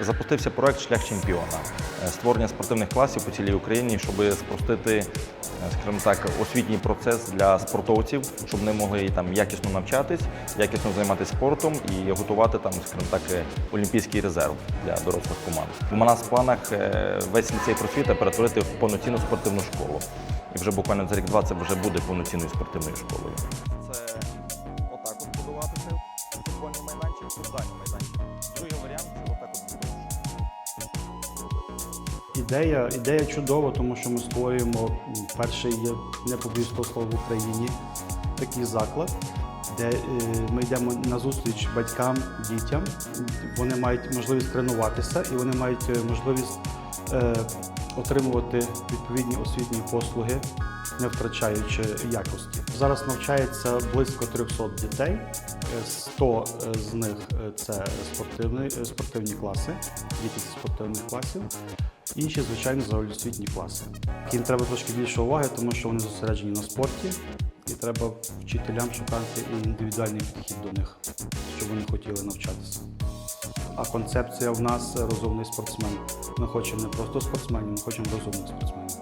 Запустився проект Шлях чемпіона Е, створення спортивних класів по цілій Україні, щоб спростити, е, скажімо так, освітній процес для спортовців, щоб вони могли там якісно навчатись, якісно займатися спортом і готувати там, скажімо так, е, олімпійський резерв для дорослих команд. У нас в планах весь ліцей просвіта перетворити в повноцінну спортивну школу. І вже буквально за рік-два це вже буде повноцінною спортивною школою. Це отак от будуватися футбольний майданчик, футзальний майданчик. Другий варіант Ідея, ідея чудова, тому що ми створюємо перший є не побоюсь того слова в Україні такий заклад, де е, ми йдемо на зустріч батькам, дітям. Вони мають можливість тренуватися і вони мають е, можливість е, отримувати відповідні освітні послуги, не втрачаючи якості. Зараз навчається близько 300 дітей. Е, 100 з них е, це спортивні, е, спортивні класи, діти зі спортивних класів. Інші, звичайно, загальноосвітні класи. Їм треба трошки більше уваги, тому що вони зосереджені на спорті, і треба вчителям шукати індивідуальний підхід до них, щоб вони хотіли навчатися. А концепція в нас розумний спортсмен. Ми хочемо не просто спортсменів, ми хочемо розумних спортсменів.